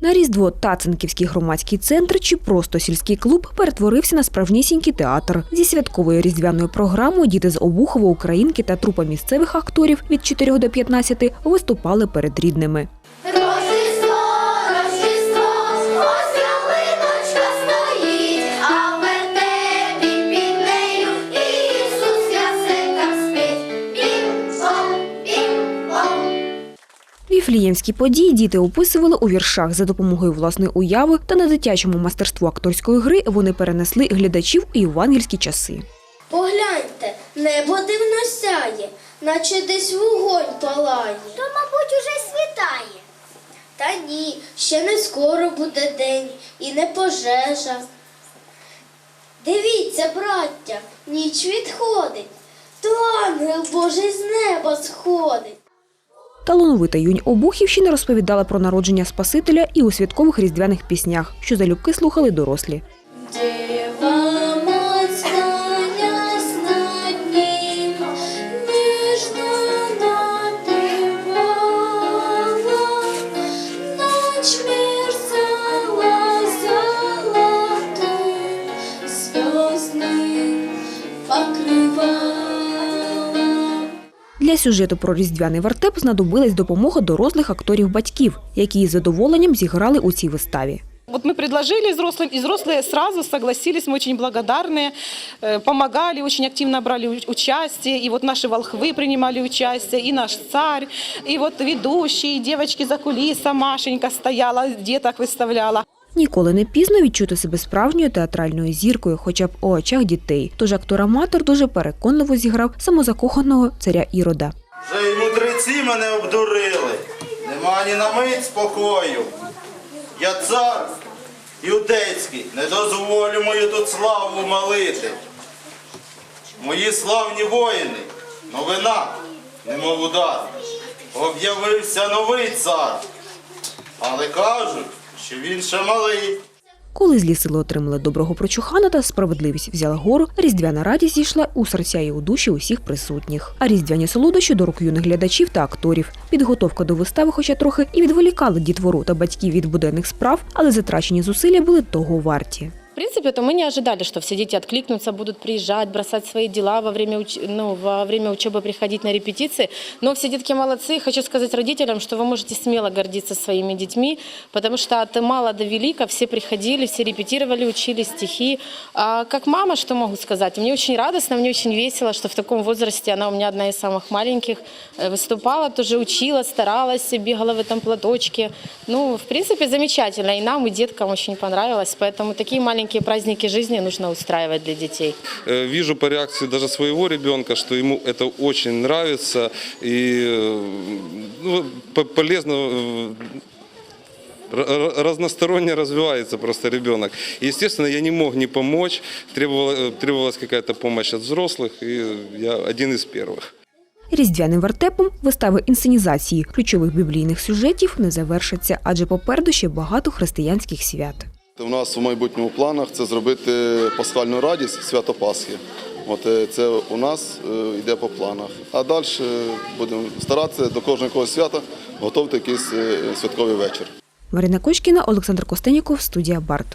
На Різдво Тацинківський громадський центр чи просто сільський клуб перетворився на справжнісінький театр. Зі святковою різдвяною програмою діти з Обухова, Українки та трупа місцевих акторів від 4 до 15 виступали перед рідними. Віфліємські події діти описували у віршах за допомогою власної уяви та на дитячому мастерству акторської гри вони перенесли глядачів у євангельські часи. Погляньте, небо дивно сяє, наче десь вогонь палає. То, мабуть, уже світає. Та ні, ще не скоро буде день і не пожежа. Дивіться, браття, ніч відходить, то ангел Божий з неба сходить. Талановита юнь Обухівщина розповідала про народження Спасителя і у святкових різдвяних піснях, що залюбки слухали дорослі. Дева Для сюжету про різдвяний вертеп знадобилась допомога дорослих акторів-батьків, які із задоволенням зіграли у цій виставі. Вот мы предложили взрослым, и взрослые сразу согласились, мы очень благодарны, э, помогали, очень активно брали уч- участие, и вот наши волхвы принимали участие, и наш царь, и вот ведущие, и девочки за кулисом, Машенька стояла, деток выставляла. Ніколи не пізно відчути себе справжньою театральною зіркою, хоча б у очах дітей. Тож актор-аматор дуже переконливо зіграв самозакоханого царя Ірода. Вже й мудреці мене обдурили. Нема ні на мить спокою. Я цар юдейський, не дозволю мою тут славу малити. Мої славні воїни, новина, немов удар. Об'явився новий цар. Але кажуть, що він ще малий. Коли злі сили отримали доброго прочухана та справедливість взяла гору, різдвяна радість зійшла у серця і у душі усіх присутніх. А різдвяні солодощі до рук юних глядачів та акторів. Підготовка до вистави, хоча трохи і відволікала дітвору та батьків від буденних справ, але затрачені зусилля були того варті. Принципе, то мы не ожидали, что все дети откликнутся, будут приезжать, бросать свои дела во время, уч... ну, во время учебы, приходить на репетиции. Но все детки молодцы. Хочу сказать родителям, что вы можете смело гордиться своими детьми, потому что от мала до велика все приходили, все репетировали, учили стихи. А как мама, что могу сказать? Мне очень радостно, мне очень весело, что в таком возрасте она у меня одна из самых маленьких э, выступала, тоже учила, старалась, бегала в этом платочке. Ну, в принципе, замечательно. И нам, и деткам очень понравилось. Поэтому такие маленькие праздники жизни нужно устраивать для детей. Э, Вижу по реакции даже своего ребенка, что ему это очень нравится и э, ну, по- полезно э, р- р- разносторонне развивается просто ребенок. И, естественно, я не мог не помочь, требовала- э, требовалась какая-то помощь от взрослых, и я один из первых. Різдвяним вертепом вистави інсценізації ключових біблійних сюжетів не завершаться, адже попереду ще багато християнських свят. У нас в майбутньому планах це зробити пасхальну радість свято Пасхи. От е, це у нас е, йде по планах. А далі будемо старатися до кожного свята готувати якийсь е, святковий вечір. Марина Кочкіна, Олександр Костеніков, студія Барт.